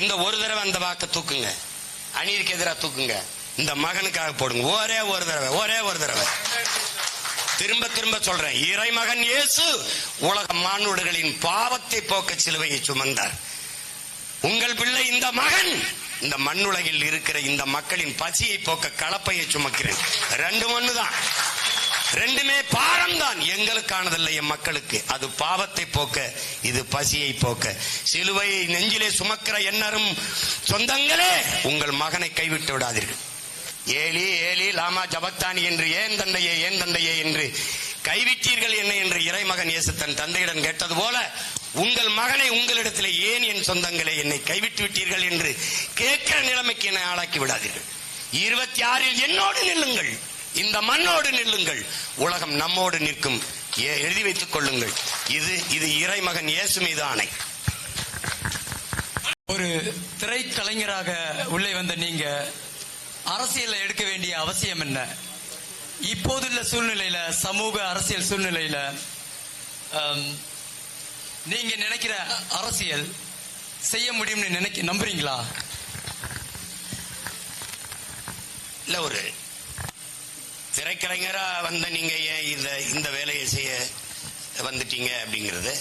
இந்த ஒரு தடவை அந்த வாக்கை தூக்குங்க. அநீதிக்கு எதிராக தூக்குங்க. இந்த மகனுக்காக போடுங்க. ஒரே ஒரு தடவை ஒரே ஒரு தடவை. திரும்ப திரும்ப சொல்றேன். இறைமகன் இயேசு உலக மானுடர்களின் பாவத்தை போக்க சிலுவையை சுமந்தார். உங்கள் பிள்ளை இந்த மகன் இந்த மண்ணுலகில் இருக்கிற இந்த மக்களின் பசியை போக்க கலப்பையை சுமக்கிறேன். ரெண்டு மண்ணு தான் ரெண்டுமே பாரம் தான் எங்களுக்கானதல்ல என் மக்களுக்கு. அது பாவத்தை போக்க இது பசியை போக்க. சிலுவையை நெஞ்சிலே சுமக்கிற எண்ணரும் சொந்தங்களே உங்கள் மகனை கைவிட்டு விடாதீர்கள். ஏலி ஏலி லாமா ஜபத்தானி என்று ஏன் தந்தையே ஏன் தந்தையே என்று கைவிட்டீர்கள் என்ன என்று இறைமகன் இயேசு தன் தந்தையிடம் கேட்டது போல உங்கள் மகனை உங்களிடத்தில் ஏன் என் சொந்தங்களே என்னை கைவிட்டு விட்டீர்கள் என்று கேட்கிற நிலைமைக்கு என்னை ஆளாக்கி விடாதீர்கள். இருபத்தி ஆறில் என்னோடு நில்லுங்கள். இந்த மண்ணோடு நில்லுங்கள். உலகம் நம்மோடு நிற்கும். எழுதி வைத்துக் கொள்ளுங்கள். இது இது இறைமகன் இயேசு மீது ஆணை ஒரு திரைக்கலைஞராக உள்ளே வந்த நீங்க அரசியலை எடுக்க வேண்டிய அவசியம் என்ன? இப்போதுள்ள சூழ்நிலையில சமூக அரசியல் சூழ்நிலையில நீங்க நினைக்கிற அரசியல் செய்ய முடியும்னு நினைக்க நம்புறீங்களா? இல்ல ஒரு திரைக்கலைஞரா வந்த நீங்க ஏன் இந்த இந்த வேலையை செய்ய வந்துட்டீங்க அப்படிங்கிறது?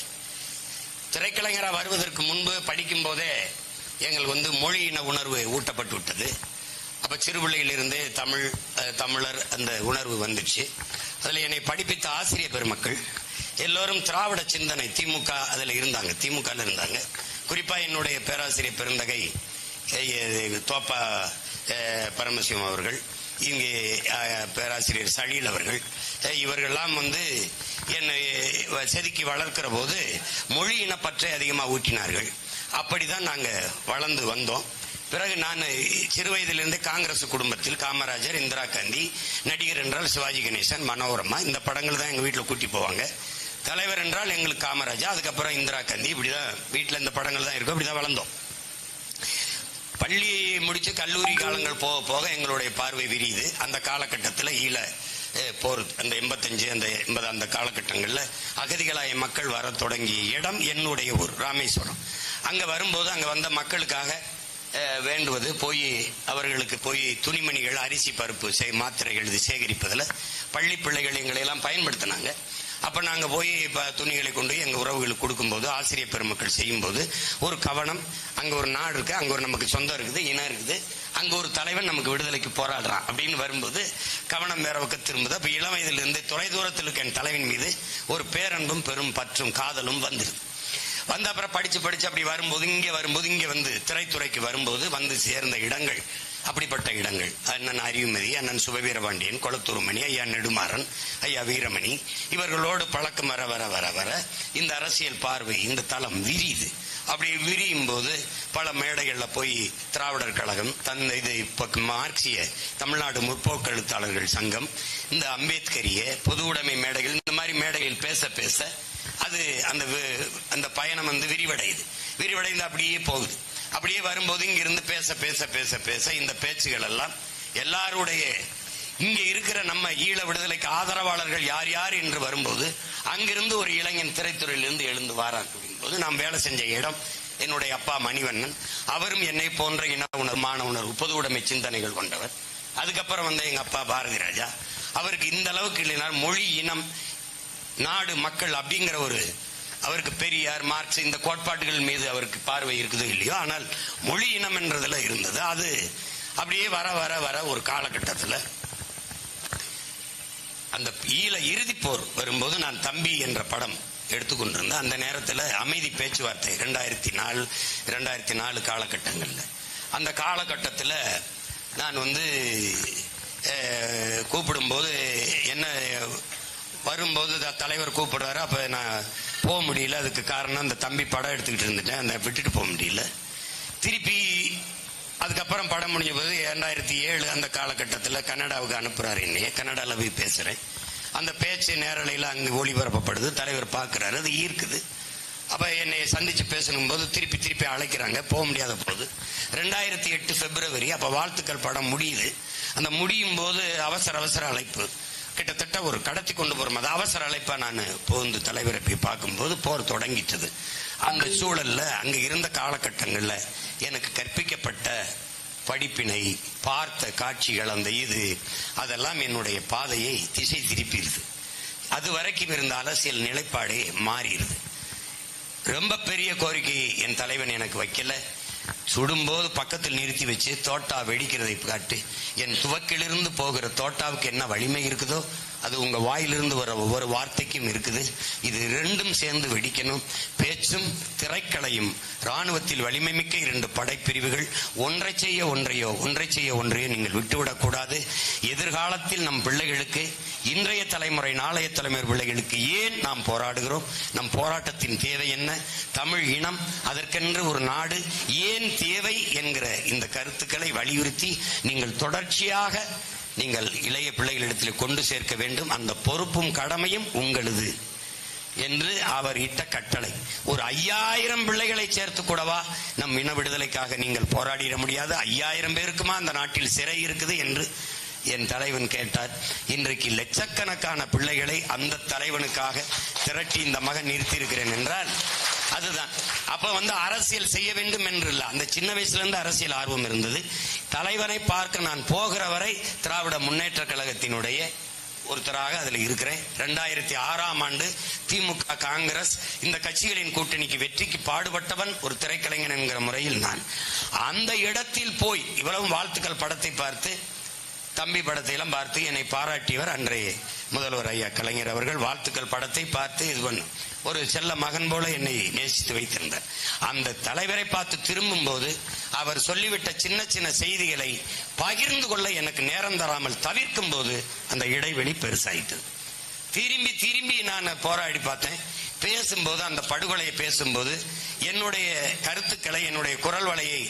திரைக்கலைஞரா வருவதற்கு முன்பு படிக்கும் போதே எங்களுக்கு வந்து மொழியின உணர்வு ஊட்டப்பட்டு விட்டது அப்ப சிறுபிள்ளையிலிருந்தே தமிழ் தமிழர் அந்த உணர்வு வந்துச்சு. அதுல என்னை படிப்பித்த ஆசிரியர் பெருமக்கள் எல்லோரும் திராவிட சிந்தனை திமுக அதில் இருந்தாங்க திமுக இருந்தாங்க. குறிப்பா என்னுடைய பேராசிரியர் பெருந்தகை தோப்பா பரமசிவம் அவர்கள். இங்கே பேராசிரியர் சலீல் அவர்கள். இவர்கள்லாம் வந்து என்னை வ- செதுக்கி வளர்க்கிற போது மொழி இனப்பற்றை அதிகமாக ஊட்டினார்கள். அப்படிதான் நாங்கள் வளர்ந்து வந்தோம். பிறகு நான் சிறு வயதிலிருந்து காங்கிரஸ் குடும்பத்தில் காமராஜர் இந்திரா காந்தி நடிகர் என்றால் சிவாஜி கணேசன் மனோரமா இந்த படங்கள் தான் எங்கள் வீட்டில் கூட்டி போவாங்க. தலைவர் என்றால் எங்களுக்கு காமராஜா அதுக்கப்புறம் இந்திரா காந்தி இப்படி தான் வீட்டில் இந்த படங்கள் தான் இருக்கும் இப்படி தான் வளர்ந்தோம். பள்ளி முடித்து கல்லூரி காலங்கள் போக போக எங்களுடைய பார்வை விரியுது. அந்த காலகட்டத்தில் ஈழ போர் அந்த எண்பத்தஞ்சு அந்த எண்பது அந்த காலகட்டங்களில் அகதிகளாய மக்கள் வர தொடங்கிய இடம் என்னுடைய ஊர் ராமேஸ்வரம். அங்கே வரும்போது அங்கே வந்த மக்களுக்காக வேண்டுவது போய் அவர்களுக்கு போய் துணிமணிகள் அரிசி பருப்பு சே மாத்திரைகள் இது சேகரிப்பதில் பள்ளி பிள்ளைகள் எங்களை எல்லாம் பயன்படுத்தினாங்க. அப்ப நாங்க போய் இப்போ துணிகளை கொண்டு போய் எங்க உறவுகளுக்கு கொடுக்கும்போது ஆசிரியர் பெருமக்கள் செய்யும்போது ஒரு கவனம் அங்க ஒரு நாடு இருக்கு அங்க ஒரு நமக்கு சொந்தம் இருக்குது இனம் இருக்குது அங்க ஒரு தலைவன் நமக்கு விடுதலைக்கு போராடுறான் அப்படின்னு வரும்போது கவனம் வேற பக்கம் திரும்புது. அப்ப இளம் வயதிலிருந்து தொலைதூரத்தில் இருக்க என் தலைவன் மீது ஒரு பேரன்பும் பெரும் பற்றும் காதலும் வந்துருது. வந்த அப்புறம் படிச்சு படிச்சு அப்படி வரும்போது இங்கே வரும்போது இங்கே வந்து திரைத்துறைக்கு வரும்போது வந்து சேர்ந்த இடங்கள் அப்படிப்பட்ட இடங்கள். அண்ணன் அறிவுமதி அண்ணன் சுபவீரபாண்டியன் கொளத்தூர்மணி ஐயா நெடுமாறன் ஐயா வீரமணி இவர்களோடு பழக்கம் வர வர வர வர இந்த அரசியல் பார்வை இந்த தளம் விரியுது. அப்படி விரியும் போது பல மேடைகளில் போய் திராவிடர் கழகம் தந்த இது இப்போ மார்க்சிய தமிழ்நாடு முற்போக்கு எழுத்தாளர்கள் சங்கம் இந்த அம்பேத்கரிய பொது உடைமை மேடைகள் இந்த மாதிரி மேடைகள் பேச பேச அது அந்த அந்த பயணம் வந்து விரிவடையுது. விரிவடைந்து அப்படியே போகுது. அப்படியே வரும்போது இங்கிருந்து பேச பேச பேச பேச இந்த பேச்சுகள் எல்லாம் எல்லாருடைய இங்க இருக்கிற நம்ம ஈழ விடுதலைக்கு ஆதரவாளர்கள் யார் யார் என்று வரும்போது அங்கிருந்து ஒரு இளைஞன் திரைத்துறையிலிருந்து எழுந்து வாரான் போது நாம் வேலை செஞ்ச இடம். என்னுடைய அப்பா மணிவண்ணன். அவரும் என்னை போன்ற இன உணர்வு மான உணர்வு பொது உடைமை சிந்தனைகள் கொண்டவர். அதுக்கப்புறம் வந்த எங்க அப்பா பாரதி ராஜா. அவருக்கு இந்த அளவுக்கு இல்லைனால் மொழி இனம் நாடு மக்கள் அப்படிங்கிற ஒரு அவருக்கு பெரியார் மார்க்ஸ் இந்த கோட்பாடுகள் மீது அவருக்கு பார்வை இருக்குதோ இல்லையோ ஆனால் மொழி இனம் என்றதுல இருந்தது. அது அப்படியே வர வர வர ஒரு காலகட்டத்தில் அந்த ஈழ இறுதிப்போர் வரும்போது நான் தம்பி என்ற படம் எடுத்துக்கொண்டிருந்தேன். அந்த நேரத்தில் அமைதி பேச்சுவார்த்தை ரெண்டாயிரத்தி நாலு ரெண்டாயிரத்தி நாலு காலகட்டங்களில். அந்த காலகட்டத்தில் நான் வந்து கூப்பிடும்போது என்ன வரும்போது த- தலைவர் கூப்பிடுறாரு. அப்ப நான் போக முடியல. அதுக்கு காரணம் அந்த தம்பி படம் எடுத்துக்கிட்டு இருந்துட்டேன். அந்த விட்டுட்டு போக முடியல. திருப்பி அதுக்கப்புறம் படம் முடிஞ்ச போது இரண்டாயிரத்தி ஏழு அந்த காலகட்டத்தில் கனடாவுக்கு அனுப்புறாரு என்னைய. கனடாவில் போய் பேசுறேன். அந்த பேச்சு நேரலையில் அங்கே ஒளிபரப்பப்படுது. தலைவர் பார்க்குறாரு அது ஈர்க்குது. அப்போ என்னை சந்திச்சு பேசணும்போது திருப்பி திருப்பி அழைக்கிறாங்க. போக முடியாத போது ரெண்டாயிரத்தி எட்டு பிப்ரவரி அப்போ வாழ்த்துக்கள் படம் முடியுது. அந்த முடியும் போது அவசர அவசர அழைப்பு. கிட்டத்தட்ட ஒரு கடத்தி கொண்டு போறோம் அது அவசர அழைப்பா நான் புகுந்து தலைவரை போய் பார்க்கும்போது போர் தொடங்கிட்டது. அந்த சூழல்ல அங்க இருந்த காலகட்டங்கள்ல எனக்கு கற்பிக்கப்பட்ட படிப்பினை பார்த்த காட்சிகள் அந்த இது அதெல்லாம் என்னுடைய பாதையை திசை திருப்பிடுது. அது வரைக்கும் இருந்த அரசியல் நிலைப்பாடே மாறிடுது. ரொம்ப பெரிய கோரிக்கை என் தலைவன் எனக்கு வைக்கல. சுடும்போது பக்கத்தில் நிறுத்தி வச்சு தோட்டா வெடிக்கிறதை காட்டு என் துவக்கிலிருந்து போகிற தோட்டாவுக்கு என்ன வலிமை இருக்குதோ அது உங்க வாயிலிருந்து வர ஒவ்வொரு வார்த்தைக்கும் இருக்குது. இது ரெண்டும் சேர்ந்து வெடிக்கணும். பேச்சும் திரைக்கலையும். ராணுவத்தில் வலிமை மிக்க இரண்டு படைப்பிரிவுகள். ஒன்றை செய்ய ஒன்றையோ ஒன்றை செய்ய ஒன்றையோ நீங்கள் விட்டுவிடக்கூடாது எதிர்காலத்தில் நம் பிள்ளைகளுக்கு இன்றைய தலைமுறை நாளைய தலைமுறை பிள்ளைகளுக்கு ஏன் நாம் போராடுகிறோம்? நம் போராட்டத்தின் தேவை என்ன? தமிழ் இனம் அதற்கென்று ஒரு நாடு ஏன் தேவை என்கிற இந்த கருத்துக்களை வலியுறுத்தி நீங்கள் தொடர்ச்சியாக நீங்கள் இளைய பிள்ளைகளிடத்தில் கொண்டு சேர்க்க வேண்டும். அந்த பொறுப்பும் கடமையும் உங்களது என்று அவர் இட்ட கட்டளை. ஒரு ஐயாயிரம் பிள்ளைகளை சேர்த்து கூடவா நம் இன விடுதலைக்காக நீங்கள் போராடிட முடியாது. ஐயாயிரம் பேருக்குமா அந்த நாட்டில் சிறை இருக்குது என்று என் தலைவன் கேட்டார். இன்றைக்கு லட்சக்கணக்கான பிள்ளைகளை அந்த தலைவனுக்காக திரட்டி இந்த மகன் நிறுத்தியிருக்கிறேன் என்றால் அதுதான். அப்ப வந்து அரசியல் செய்ய வேண்டும் என்று இல்லை அந்த சின்ன வயசுல இருந்து அரசியல் ஆர்வம் இருந்தது. தலைவனை பார்க்க நான் போகிற வரை திராவிட முன்னேற்ற கழகத்தினுடைய ஒருத்தராக அதில் இருக்கிறேன். ரெண்டாயிரத்தி ஆறாம் ஆண்டு திமுக காங்கிரஸ் இந்த கட்சிகளின் கூட்டணிக்கு வெற்றிக்கு பாடுபட்டவன் ஒரு திரைக்கலைஞன் என்கிற முறையில் நான். அந்த இடத்தில் போய் இவ்வளவு வாழ்த்துக்கள் படத்தை பார்த்து தம்பி படத்தையெல்லாம் பார்த்து என்னை பாராட்டியவர் அன்றைய முதல்வர் ஐயா கலைஞர் அவர்கள். வாழ்த்துக்கள் படத்தை பார்த்து இது பண்ணும் ஒரு செல்ல மகன் போல என்னை நேசித்து வைத்திருந்தார். அந்த தலைவரை பார்த்து திரும்பும் போது அவர் சொல்லிவிட்ட சின்ன சின்ன செய்திகளை பகிர்ந்து கொள்ள எனக்கு நேரம் தராமல் தவிர்க்கும் போது அந்த இடைவெளி பெருசாயிட்டது திரும்பி திரும்பி நான் போராடி பார்த்தேன். பேசும்போது அந்த படுகொலையை பேசும்போது என்னுடைய கருத்துக்களை என்னுடைய குரல் வலையை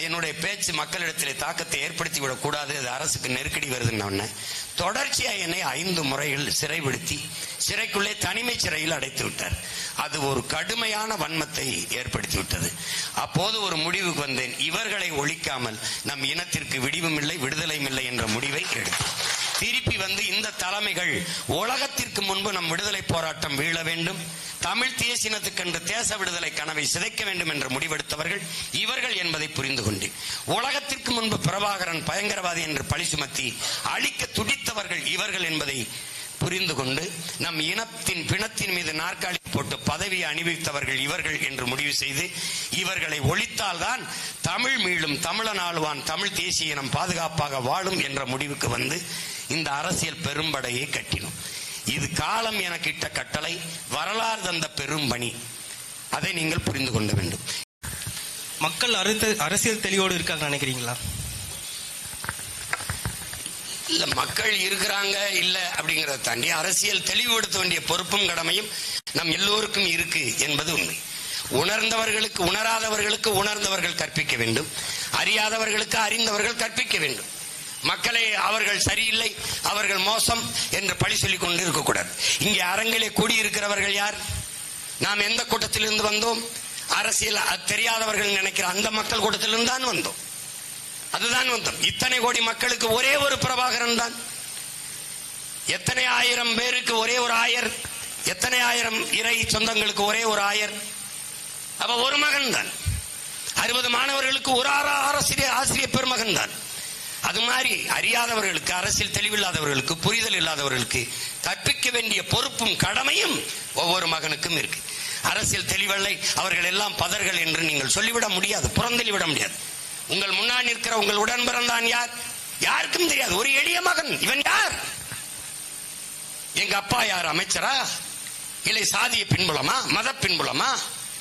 என்னுடைய பேச்சு மக்களிடத்திலே தாக்கத்தை ஏற்படுத்தி விடக்கூடாது அது அரசுக்கு நெருக்கடி வருதுன்னு தொடர்ச்சியாக என்னை ஐந்து முறைகள் சிறைப்படுத்தி சிறைக்குள்ளே தனிமை சிறையில் அடைத்து விட்டார். அது ஒரு கடுமையான வன்மத்தை ஏற்படுத்தி விட்டது. அப்போது ஒரு முடிவுக்கு வந்தேன். இவர்களை ஒழிக்காமல் நம் இனத்திற்கு விடிவும் இல்லை விடுதலையும் இல்லை என்ற முடிவை எடுத்தேன். திருப்பி வந்து இந்த தலைமைகள் உலகத்திற்கு முன்பு நம் விடுதலை போராட்டம் வீழ வேண்டும். தமிழ் தேசினத்துக்கென்று தேச விடுதலை கனவை சிதைக்க வேண்டும் என்று முடிவெடுத்தவர்கள் இவர்கள் என்பதை புரிந்து கொண்டேன் உலகத்திற்கு முன்பு பிரபாகரன் பயங்கரவாதி என்று பழி சுமத்தி அழிக்க துடித்தவர்கள் இவர்கள் என்பதை புரிந்து கொண்டு நம் இனத்தின் பிணத்தின் மீது நாற்காலி போட்டு பதவியை அணிவித்தவர்கள் இவர்கள் என்று முடிவு செய்து இவர்களை ஒழித்தால்தான் தமிழ் மீளும் தமிழன் ஆளுவான் தமிழ் தேசிய இனம் பாதுகாப்பாக வாழும் என்ற முடிவுக்கு வந்து இந்த அரசியல் பெரும்படையை கட்டினோம். இது காலம் எனக்கு இட்ட கட்டளை வரலாறு தந்த பெரும்பணி. அதை நீங்கள் புரிந்து கொள்ள வேண்டும். மக்கள் அரசியல் தெளிவோடு இருக்காங்க நினைக்கிறீங்களா? இல்ல மக்கள் இருக்கிறாங்க இல்ல அப்படிங்கறத தாண்டி அரசியல் தெளிவுபடுத்த வேண்டிய பொறுப்பும் கடமையும் நம் எல்லோருக்கும் இருக்கு என்பது உண்மை. உணர்ந்தவர்களுக்கு உணராதவர்களுக்கு உணர்ந்தவர்கள் கற்பிக்க வேண்டும். அறியாதவர்களுக்கு அறிந்தவர்கள் கற்பிக்க வேண்டும். மக்களை அவர்கள் சரியில்லை அவர்கள் மோசம் என்று பழி சொல்லிக் கொண்டு இருக்கக்கூடாது இங்கே அரங்கிலே கூடியிருக்கிறவர்கள் யார்? நாம் எந்த கூட்டத்திலிருந்து வந்தோம்? அரசியல் தெரியாதவர்கள் நினைக்கிற அந்த மக்கள் கூட்டத்திலிருந்து தான் வந்தோம். அதுதான் வந்தோம். இத்தனை கோடி மக்களுக்கு ஒரே ஒரு பிரபாகரன் தான். எத்தனை ஆயிரம் பேருக்கு ஒரே ஒரு ஆயர்? எத்தனை ஆயிரம் இறை சொந்தங்களுக்கு ஒரே ஒரு ஆயர்? அப்ப ஒரு மகன் தான். அறுபது மாணவர்களுக்கு ஒரு ஆற- ஆசிரியர் ஆசிரியர் பெருமகன் தான். அது மாதிரி அறியாதவர்களுக்கு அரசியல் தெளிவில்லாதவர்களுக்கு புரிதல் இல்லாதவர்களுக்கு கற்பிக்க வேண்டிய பொறுப்பும் கடமையும் ஒவ்வொரு மகனுக்கும் இருக்கு. அரசியல் தெளிவல்லை அவர்கள் எல்லாம் பதர்கள் என்று நீங்கள் சொல்லிவிட முடியாது புறந்தெளிவிட முடியாது. உங்கள் முன்னால் நிற்கிற உங்கள் உடன் பிறந்தான் யார்? யாருக்கும் தெரியாது. ஒரு எளிய மகன். இவன் யார்? எங்க அப்பா யார் அமைச்சரா? இல்லை சாதிய பின்புலமா? மத பின்புலமா?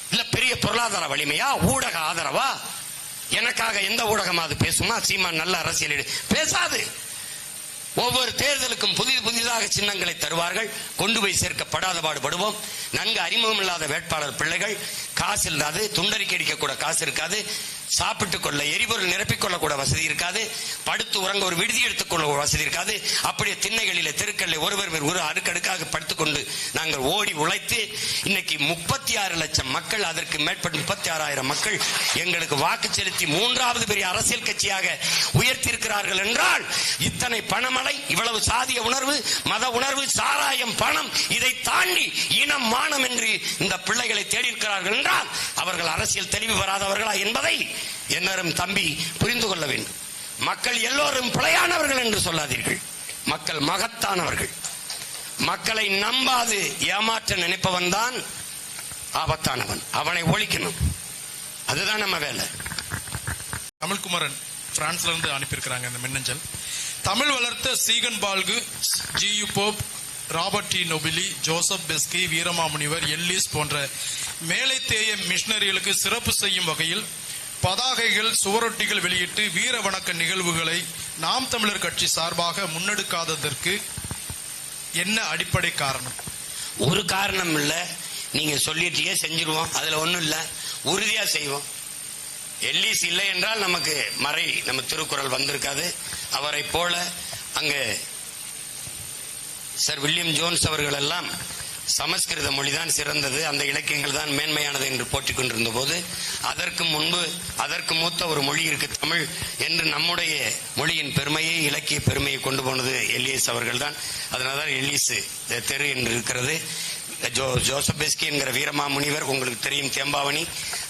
இல்ல பெரிய பொருளாதார வலிமையா? ஊடக ஆதரவா? எனக்காக எந்த ஊடகமா அது பேசுமா? சீமான் நல்ல அரசியல் பேசாது. ஒவ்வொரு தேர்தலுக்கும் புதிது புதிதாக சின்னங்களை தருவார்கள். கொண்டு போய் சேர்க்கப்படாத பாடுபடுவோம் நன்கு அறிமுகம் இல்லாத வேட்பாளர் பிள்ளைகள் காசு இல்லாது துண்டறிக்கை அடிக்க கூட காசு இருக்காது சாப்பிட்டுக் கொள்ள எரிபொருள் நிரப்பிக்கொள்ள கூட வசதி இருக்காது படுத்து உறங்க ஒரு விடுதி எடுத்துக்கொள்ள வசதி இருக்காது அப்படியே திண்ணைகளில் தெருக்களில் ஒருவர் ஒரு அடுக்கடுக்காக படுத்துக்கொண்டு நாங்கள் ஓடி உழைத்து இன்னைக்கு முப்பத்தி ஆறு லட்சம் மக்கள் அதற்கு மேற்பட்ட முப்பத்தி ஆறாயிரம் மக்கள் எங்களுக்கு வாக்கு செலுத்தி மூன்றாவது பெரிய அரசியல் கட்சியாக உயர்த்தியிருக்கிறார்கள் என்றால் இத்தனை பணமலை இவ்வளவு சாதிய உணர்வு மத உணர்வு சாராயம் பணம் இதை தாண்டி இனம் மானம் என்று இந்த பிள்ளைகளை தேடியிருக்கிறார்கள் என்றால் அவர்கள் அரசியல் தெளிவு பெறாதவர்களா என்பதை என்னரும் தம்பி புரிந்து கொள்ள வேண்டும். மக்கள் எல்லோரும் பிழையானவர்கள் என்று சொல்லாதீர்கள். மக்கள் மகத்தானவர்கள். மக்களை நம்பாது ஏமாற்ற நினைப்பவன் தான் ஆபத்தானவன். அவனை ஒழிக்கணும். அதுதான் நம்ம வேலை. தமிழ்குமரன் பிரான்ஸ்ல இருந்து அனுப்பியிருக்கிறாங்க இந்த மின்னஞ்சல். தமிழ் வளர்த்த Ziegenbalg G U Pope Robert de. Nobili Joseph Beschi Veeramamunivar Ellis போன்ற மேலைத்தேய மிஷனரிகளுக்கு சிறப்பு செய்யும் வகையில் பதாகைகள் சுவரொட்டிகள் வெளியிட்டு வீர வணக்க நிகழ்வுகளை நாம் தமிழர் கட்சி சார்பாக முன்னெடுக்காததற்கு என்ன அடிப்படை காரணம்? ஒரு காரணம் இல்லை. நீங்க சொல்லிட்டீங்க செஞ்சிருவோம். அதுல ஒன்றும் இல்லை. உறுதியா செய்வோம். எல்லிஸ் இல்லை என்றால் நமக்கு மறை நம்ம திருக்குறள் வந்திருக்காது. அவரை போல அங்கே சர் வில்லியம் ஜோன்ஸ் அவர்கள் எல்லாம் சமஸ்கிருத மொழிதான் சிறந்தது. அந்த இலக்கியங்கள் தான் மேன்மையானது என்று போற்றிக் கொண்டிருந்த போது அதற்கு முன்பு அதற்கு மூத்த ஒரு மொழி இருக்கு தமிழ் என்று நம்முடைய மொழியின் பெருமையை இலக்கிய பெருமையை கொண்டு போனது எல்லியஸ் அவர்கள் தான் அதனால்தான் எல்லிஸ் தெரு என்று இருக்கிறது. ஜோ ஜோசபெஸ்கி என்கிற வீரமா முனிவர் உங்களுக்கு தெரியும் தேம்பாவணி.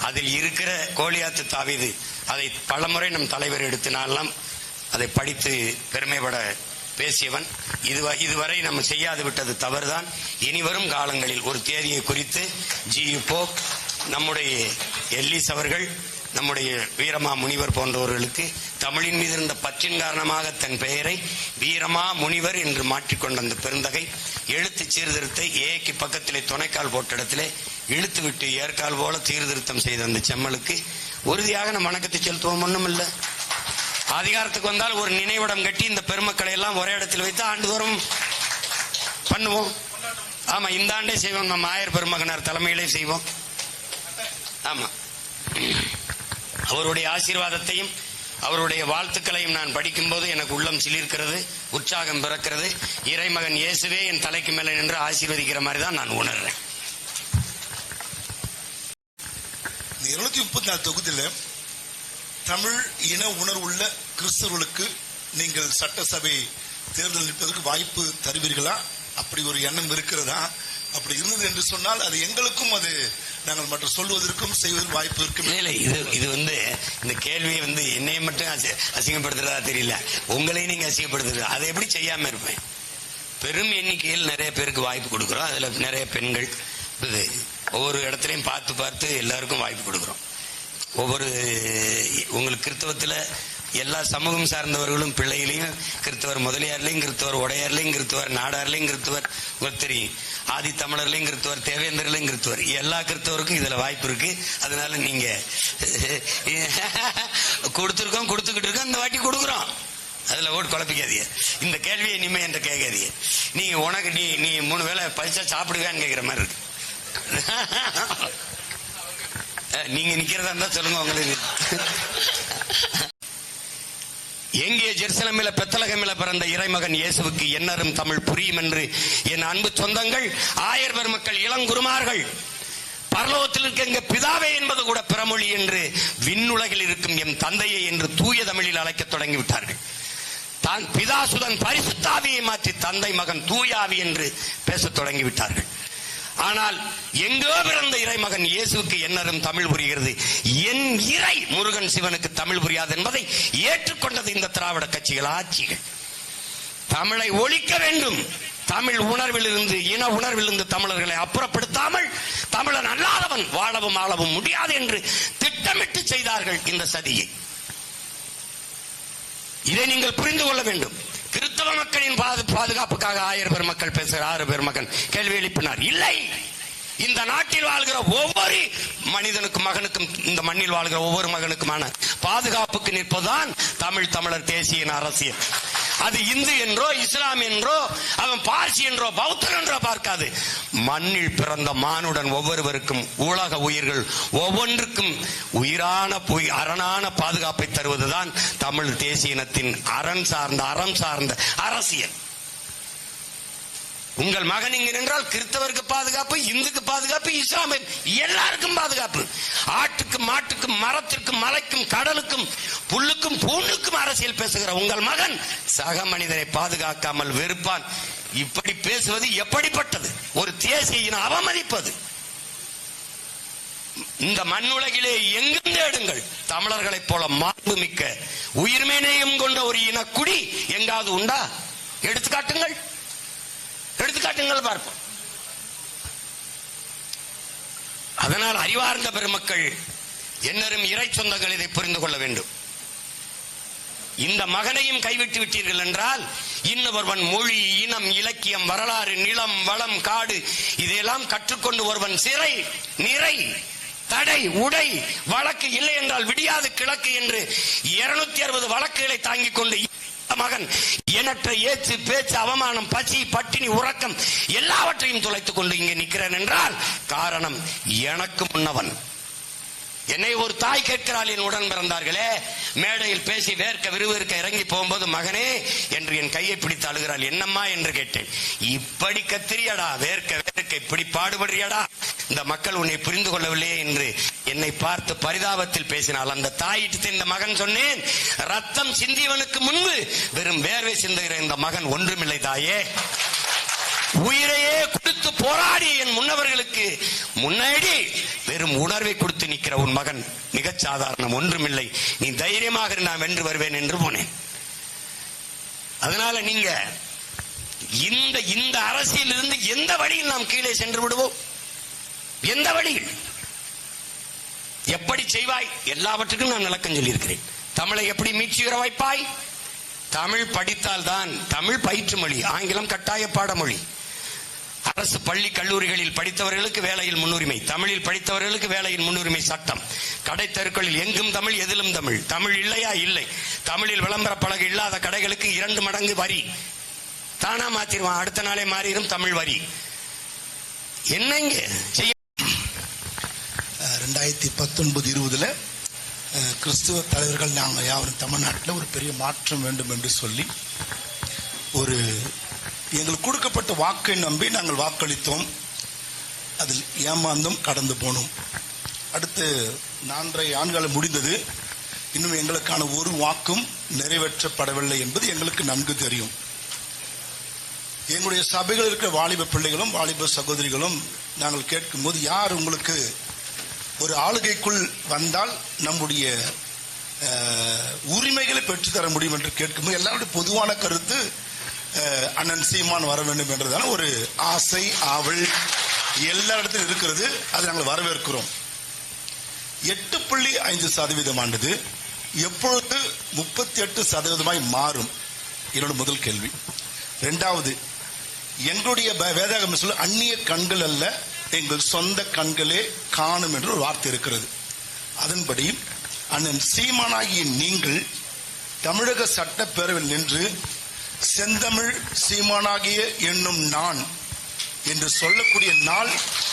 அதில் இருக்கிற கோழியாத்து தாவிது அதை பலமுறை நம் தலைவர் எடுத்தினாலாம் அதை படித்து பெருமைப்பட பேசியவன். இதுவ- இதுவரை நம்ம செய்யாது விட்டது தவறுதான். இனி வரும் காலங்களில் ஒரு தேதியை குறித்து ஜி போப் நம்முடைய எல்லிஸ் அவர்கள் நம்முடைய வீரமா முனிவர் போன்றவர்களுக்கு தமிழின் மீது இருந்த பற்றின் காரணமாக தன் பெயரை வீரமா முனிவர் என்று மாற்றிக்கொண்ட அந்த பெருந்தகை எழுத்து சீர்திருத்தை ஏக்கு பக்கத்திலே துணைக்கால் போட்ட இடத்திலே இழுத்து விட்டு ஏற்கால் போல சீர்திருத்தம் செய்த அந்த செம்மலுக்கு உறுதியாக நம்ம வணக்கத்தை செலுத்துவோம். ஒன்றும் இல்லை அதிகாரத்துக்கு வந்தால் ஒரு நினைவிடம் கட்டி இந்த பெருமக்களை எல்லாம் ஒரே இடத்தில் வைத்து ஆண்டுதோறும் பண்ணுவோம். ஆமா இந்த ஆண்டே செய்வோம் நம்ம ஆயர் பெருமகனார் தலைமையிலே செய்வோம். ஆமா. அவருடைய ஆசீர்வாதத்தையும் அவருடைய வாழ்த்துக்களையும் நான் படிக்கும்போது எனக்கு உள்ளம் சிலிர்க்கிறது உற்சாகம் பிறக்கிறது. இறைமகன் இயேசுவே என் தலைக்கு மேலே நின்று ஆசீர்வதிக்கிற மாதிரி தான் நான் உணர்றேன். இருநூத்தி முப்பத்தி நாலு தொகுதியில் தமிழ் இன உணர்வுள்ள கிறிஸ்தவர்களுக்கு நீங்கள் சட்டசபை தேர்தல் நிற்பதற்கு வாய்ப்பு தருவீர்களா? அப்படி ஒரு எண்ணம் இருக்கிறதா? அப்படி இருந்தது என்று சொன்னால் அது எங்களுக்கும் அது நாங்கள் மற்ற சொல்வதற்கும் செய்வதற்கு வாய்ப்பு இருக்கும். இல்லை இது இது வந்து இந்த கேள்வியை வந்து என்னையை மட்டும் அசி- அசிங்கப்படுத்துறதா தெரியல. உங்களையும் நீங்க அசிங்கப்படுத்துறது? அதை எப்படி செய்யாம இருப்பேன்? பெரும் எண்ணிக்கையில் நிறைய பேருக்கு வாய்ப்பு கொடுக்குறோம். அதுல நிறைய பெண்கள் இது ஒவ்வொரு இடத்துலையும் பார்த்து பார்த்து எல்லாருக்கும் வாய்ப்பு கொடுக்குறோம். ஒவ்வொரு உங்களுக்கு கிறிஸ்தவத்தில் எல்லா சமூகம் சார்ந்தவர்களும் பிள்ளைகளையும் கிறிஸ்தவர் முதலியார்லையும் கிறிஸ்தவர் உடையார்லையும் கிறிஸ்தவர் நாடார்லையும் கிறிஸ்தவர் உங்களுக்கு தெரியும். ஆதி தமிழர்லையும் கிறிஸ்தவர் தேவேந்தர்லையும் கிறிஸ்தவர். எல்லா கிறிஸ்தவருக்கும் இதுல வாய்ப்பு இருக்கு. அதனால நீங்க கொடுத்துருக்கோம் கொடுத்துக்கிட்டு இருக்கோம் இந்த வாட்டி கொடுக்குறோம். அதுல ஓட்டு குழப்பிக்காதீங்க. இந்த கேள்வியை இனிமே என்ற கேட்காதீங்க. நீ உனக்கு நீ நீ மூணு வேளை பறிச்சா சாப்பிடுவேன்னு கேட்குற மாதிரி இருக்கு. நீங்க நிக்கிறதா இருந்தா சொல்லுங்க உங்களுக்கு. எங்கே ஜெருசலமில பெத்தலகமில பிறந்த இறைமகன் இயேசுவுக்கு என்னரும் தமிழ் புரியும் என்று என் அன்பு சொந்தங்கள் ஆயர் பெருமக்கள் இளங்குருமார்கள் பரலோகத்தில் இருக்க எங்க பிதாவே என்பது கூட பிறமொழி என்று விண்ணுலகில் இருக்கும் எம் தந்தையை என்று தூய தமிழில் அழைக்கத் தொடங்கிவிட்டார்கள். தான் பிதாசுதன் பரிசுத்தாவியை மாற்றி தந்தை மகன் தூயாவி என்று பேசத் தொடங்கிவிட்டார்கள். ஆனால் எங்கோ பிறந்த இறைமகன் இயேசுவுக்கு என்னரும் தமிழ் புரிகிறது. என் இறை முருகன் சிவனுக்கு தமிழ் புரியாது என்பதை ஏற்றுக்கொண்டது இந்த திராவிட கட்சிகள் ஆட்சிகள். தமிழை ஒழிக்க வேண்டும். தமிழ் உணர்வில் இருந்து இன உணர்வில் இருந்து தமிழர்களை அப்புறப்படுத்தாமல் தமிழன் அல்லாதவன் வாழவும் ஆளவும் முடியாது என்று திட்டமிட்டு செய்தார்கள் இந்த சதியை. இதை நீங்கள் புரிந்து கொள்ள வேண்டும். கிறிஸ்தவ மக்களின் பாது- பாதுகாப்புக்காக ஆயிரம் பெருமக்கள் பேசுகிற ஆறு பெருமக்கள் கேள்வி எழுப்பினார். இல்லை! இந்த நாட்டில் வாழ்கிற ஒவ்வொரு மனிதனுக்கும் மகனுக்கும் இந்த மண்ணில் வாழ்கிற ஒவ்வொரு மகனுக்குமான பாதுகாப்புக்கு நிற்பதுதான் தமிழ் தமிழர் தேசிய அரசியல். அது இந்து என்றோ இஸ்லாம் என்றோ அவன் பார்சி என்றோ பௌத்தன் என்றோ பார்க்காது. மண்ணில் பிறந்த மானுடன் ஒவ்வொருவருக்கும் உலக உயிர்கள் ஒவ்வொன்றுக்கும் உயிரான பொய் அரணான பாதுகாப்பை தருவதுதான் தமிழ் தேசிய இனத்தின் அரண் சார்ந்த அறம் சார்ந்த அரசியல். உங்கள் மகன் இங்கு நின்றால் கிறிஸ்தவருக்கு பாதுகாப்பு இந்துக்கு பாதுகாப்பு இஸ்லாமிய எல்லாருக்கும் பாதுகாப்பு. ஆட்டுக்கும் மாட்டுக்கும் மரத்திற்கும் மலைக்கும் கடலுக்கும் புல்லுக்கும் பூண்ணுக்கும் அரசியல் பேசுகிற உங்கள் மகன் சக மனிதரை பாதுகாக்காமல் வெறுப்பான். இப்படி பேசுவது எப்படிப்பட்டது? ஒரு தேசிய அவமதிப்பது. இந்த மண்ணுலகிலே எங்கும் தேடுங்கள். தமிழர்களைப் போல மாண்பு மிக்க உயிர்மேனையும் கொண்ட ஒரு இனக்குடி எங்காவது உண்டா? எடுத்துக்காட்டுங்கள். எடுத்துக்காட்டுங்கள் பார்ப்போம். அதனால் அறிவார்ந்த பெருமக்கள் என்னரும் இறை சொந்தங்கள் இதை புரிந்து கொள்ள வேண்டும். இந்த மகனையும் கைவிட்டு விட்டீர்கள் என்றால் இன்னொருவன் மொழி இனம் இலக்கியம் வரலாறு நிலம் வளம் காடு இதையெல்லாம் கற்றுக்கொண்டு ஒருவன் சிறை நிறை தடை உடை வழக்கு இல்லை என்றால் விடியாது கிழக்கு என்று இருநூத்தி அறுபது வழக்குகளை தாங்கிக் கொண்டு மகன். எண்ணற்ற ஏச்சு பேச்சு அவமானம் பசி பட்டினி உறக்கம் எல்லாவற்றையும் துளைத்துக் கொண்டு இங்கே நிற்கிறேன் என்றால் காரணம் எனக்கு முன்னவன். என்னை ஒரு தாய் கேட்கிறாள் என் உடன் பிறந்தார்களே. மேடையில் பேசி வேர்க்க விறுவிற்க இறங்கி போகும்போது மகனே என்று என் கையை பிடித்து அழுகிறாள். என்னம்மா? என்று கேட்டேன். இப்படி கத்திரியடா வேர்க்க வேர்க்க இப்படி பாடுபடுறியடா? இந்த மக்கள் உன்னை புரிந்து கொள்ளவில்லையே என்று என்னை பார்த்து பரிதாபத்தில் பேசினால் அந்த தாயிட்டு இந்த மகன் சொன்னேன் ரத்தம் சிந்தியவனுக்கு முன்பு வெறும் வேர்வை சிந்துகிற இந்த மகன் ஒன்றுமில்லை தாயே. உயிரையே கொடுத்து போராடிய என் முன்னவர்களுக்கு முன்னாடி வெறும் உணர்வை கொடுத்து நிற்கிற உன் மகன் மிகச் சாதாரணம் ஒன்றுமில்லை. நீ தைரியமாக நான் வென்று வருவேன் என்று போனேன். அதனால நீங்க இந்த இந்த அரசியல் இருந்து எந்த வழியில் நாம் கீழே சென்று விடுவோம்? எந்த வழியில்? எப்படி செய்வாய்? எல்லாவற்றுக்கும் நான் விளக்கம் சொல்லியிருக்கிறேன். தமிழை எப்படி மீட்சியுற வைப்பாய்? தமிழ் படித்தால்தான் தமிழ் பயிற்று மொழி ஆங்கிலம் கட்டாய பாடமொழி. அரசு பள்ளி கல்லூரிகளில் படித்தவர்களுக்கு வேலையில் முன்னுரிமை தமிழில் படித்தவர்களுக்கு வேலையில் முன்னுரிமை சட்டம். கடை தெருக்களில் எங்கும் தமிழ் எதிலும் தமிழ். தமிழ் இல்லையா? இல்லை. தமிழில் விளம்பர பலகை இல்லாத கடைகளுக்கு இரண்டு மடங்கு வரி. தானா மாத்திருவான். அடுத்த நாளே மாறிடும் தமிழ் வரி. என்னங்க? செய்ய ரெண்டாயிரத்தி பத்தொன்பது இருபதுல கிறிஸ்துவ தலைவர்கள் நாங்கள் யாவரும் தமிழ்நாட்டில் ஒரு பெரிய மாற்றம் வேண்டும் என்று சொல்லி ஒரு எங்களுக்கு கொடுக்கப்பட்ட வாக்கை நம்பி நாங்கள் வாக்களித்தோம். அதில் ஏமாந்தும் கடந்து போனோம். அடுத்து நான்கரை ஆண்கள் முடிந்தது. இன்னும் எங்களுக்கான ஒரு வாக்கும் நிறைவேற்றப்படவில்லை என்பது எங்களுக்கு நன்கு தெரியும். எங்களுடைய சபைகள் இருக்கிற வாலிப பிள்ளைகளும் வாலிப சகோதரிகளும் நாங்கள் கேட்கும்போது யார் உங்களுக்கு ஒரு ஆளுகைக்குள் வந்தால் நம்முடைய உரிமைகளை பெற்றுத்தர முடியும்? என்று கேட்கும்போது எல்லாருடைய பொதுவான கருத்து அண்ணன் சீமான் வர வேண்டும் என்றதான ஒரு ஆசை ஆவல் எல்லா இடத்திலும் இருக்கிறது. அதை நாங்கள் வரவேற்கிறோம். எட்டு புள்ளி ஐந்து சதவீதமானது எப்பொழுது முப்பத்தி எட்டு சதவீதமாய் மாறும்? என்னோட முதல் கேள்வி. ரெண்டாவது எங்களுடைய வேதாகம் சொல்ல அந்நிய கண்கள் அல்ல எங்கள் சொந்த கண்களே காணும் என்று ஒரு வார்த்தை இருக்கிறது. அதன்படி அண்ணன் சீமானாகிய நீங்கள் தமிழக சட்டப்பேரவையில் நின்று செந்தமிழ் சீமானாகிய என்னும் நான் என்று சொல்லக்கூடிய நாள்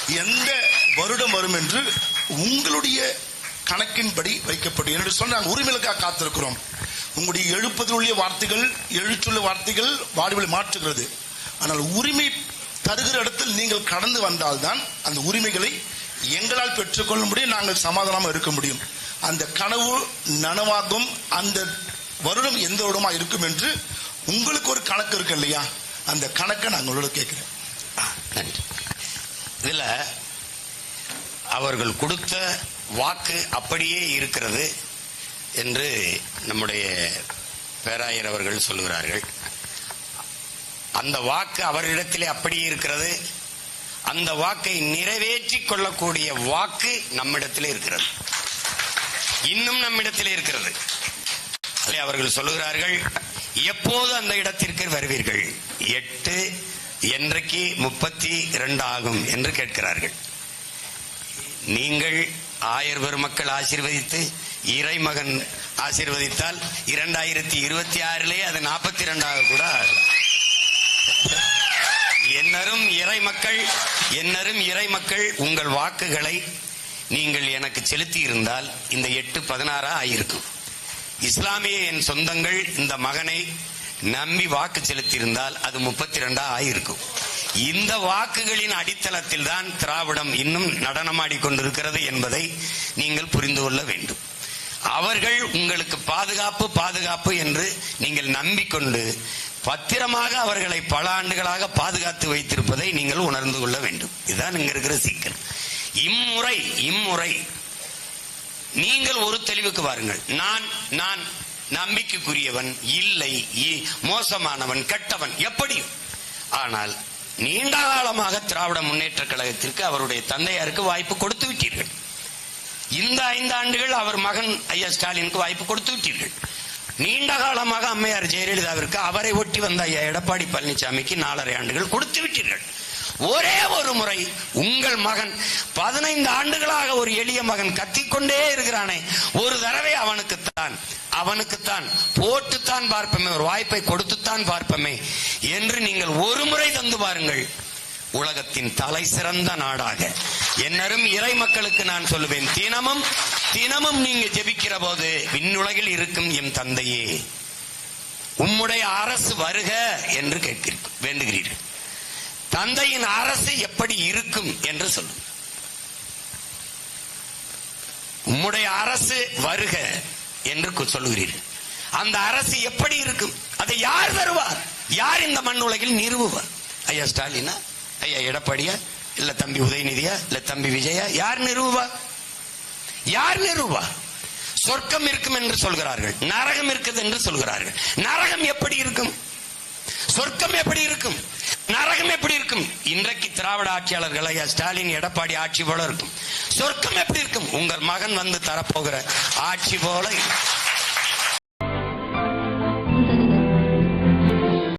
எந்த வருடம் வரும் என்று உங்களுடைய கணக்கின்படி வைக்கப்படும். என்று சொன்ன நாங்கள் உரிமைகளுக்காக காத்திருக்கிறோம். உங்களுடைய எழுப்பதிலுள்ள வார்த்தைகள் எழுத்துள்ள வார்த்தைகள் வாடிவில் மாற்றுகிறது. ஆனால் உரிமை தருகிற இடத்தில் நீங்கள் கடந்து வந்தால்தான் அந்த உரிமைகளை எங்களால் பெற்றுக்கொள்ள முடியும் நாங்கள் சமாதானமாக இருக்க முடியும். அந்த கனவு நனவாகும் அந்த வருடம் எந்த வருடமா இருக்கும் என்று உங்களுக்கு ஒரு கணக்கு இருக்கு இல்லையா? அந்த கணக்கை நான் உங்களோட கேட்கிறேன். நன்றி. இதில் அவர்கள் கொடுத்த வாக்கு அப்படியே இருக்கிறது என்று நம்முடைய பேராயர் அவர்கள் சொல்லுகிறார்கள். அந்த வாக்கு அவரிடத்திலே அப்படியே இருக்கிறது. அந்த வாக்கை நிறைவேற்றிக் கொள்ளக்கூடிய வாக்கு நம்மிடத்திலே இருக்கிறது. இன்னும் நம்மிடத்திலே இருக்கிறது. அவர்கள் சொல்லுகிறார்கள் எப்போது அந்த இடத்திற்கு வருவீர்கள்? எட்டு என்றைக்கு? முப்பத்தி இரண்டு ஆகும் என்று கேட்கிறார்கள். நீங்கள் ஆயர் பெருமக்கள் ஆசீர்வதித்து இறைமகன் ஆசீர்வதித்தால் இரண்டாயிரத்தி இருபத்தி ஆறிலே அது நாற்பத்தி இரண்டாக கூட ஆகலாம். என்னரும் இறை மக்கள் என்னரும் இறை மக்கள் உங்கள் வாக்குகளை நீங்கள் எனக்கு செலுத்தி இருந்தால் இந்த எட்டு பதினாறா ஆயிருக்கும். இஸ்லாமிய என் சொந்தங்கள் இந்த மகனை நம்பி வாக்கு செலுத்தியிருந்தால் அது முப்பத்தி ரெண்டா ஆயிருக்கும். இந்த வாக்குகளின் அடித்தளத்தில் தான் திராவிடம் இன்னும் நடனமாடி கொண்டிருக்கிறது என்பதை நீங்கள் புரிந்து கொள்ள வேண்டும். அவர்கள் உங்களுக்கு பாதுகாப்பு பாதுகாப்பு என்று நீங்கள் நம்பிக்கொண்டு பத்திரமாக அவர்களை பல ஆண்டுகளாக பாதுகாத்து வைத்திருப்பதை நீங்கள் உணர்ந்து கொள்ள வேண்டும். இதுதான் இங்க இருக்கிற சிக்கல். இம்முறை இம்முறை. நீங்கள் ஒரு தெளிவுக்கு வாருங்கள். நான் நான் நம்பிக்கைக்குரியவன் இல்லை இ- மோசமானவன் கெட்டவன் எப்படியும். ஆனால் நீண்ட காலமாக திராவிட முன்னேற்ற கழகத்திற்கு அவருடைய தந்தையாருக்கு வாய்ப்பு கொடுத்து விட்டீர்கள். இந்த ஐந்து ஆண்டுகள் அவர் மகன் ஐயா ஸ்டாலினுக்கு வாய்ப்பு கொடுத்து விட்டீர்கள். நீண்ட காலமாக அம்மையார் ஜெயலலிதாவிற்கு அவரை ஒட்டி வந்த ஐயா எடப்பாடி பழனிசாமிக்கு நாலரை ஆண்டுகள் கொடுத்து விட்டீர்கள். ஒரே ஒரு முறை உங்கள் மகன் பதினைந்து ஆண்டுகளாக ஒரு எளிய மகன் கத்திக்கொண்டே இருக்கிறானே. ஒரு தடவை அவனுக்குத்தான் அவனுக்குத்தான் போட்டுத்தான் பார்ப்போமே ஒரு வாய்ப்பை கொடுத்துத்தான் பார்ப்போமே என்று நீங்கள் ஒரு முறை தந்து பாருங்கள். உலகத்தின் தலை சிறந்த நாடாக. என்னரும் இறை மக்களுக்கு நான் சொல்லுவேன் தினமும் தினமும் நீங்க ஜெபிக்கிற போது விண்ணுலகில் இருக்கும் என் தந்தையே உம்முடைய அரசு வருக என்று கேட்கிறீர்கள் வேண்டுகிறீர்கள். தந்தையின் அரசு எப்படி இருக்கும் என்று சொல்லும் உம்முடைய அரசு வருக என்று சொல்லுகிறீர்கள். அந்த அரசு எப்படி இருக்கும்? அதை யார் தருவார்? யார் இந்த மண் உலகில் நிறுவுவார்? ஐயா ஸ்டாலினா ஐயா எடப்பாடியா இல்ல தம்பி உதயநிதியா இல்ல தம்பி விஜயா யார் நிறுவுவார் யார் நிறுவா சொர்க்கம் இருக்கும் என்று சொல்கிறார்கள் நரகம் இருக்குது என்று சொல்கிறார்கள். நரகம் எப்படி இருக்கும்? சொர்க்கம் எப்படி இருக்கும்? நரகம் எப்படி இருக்கும்? இன்றைக்கு திராவிட ஆட்சியாளர்கள் ஐயா ஸ்டாலின் எடப்பாடி ஆட்சி போல இருக்கும். சொர்க்கம் எப்படி இருக்கும்? உங்கள் மகன் வந்து தரப்போகிற ஆட்சி போல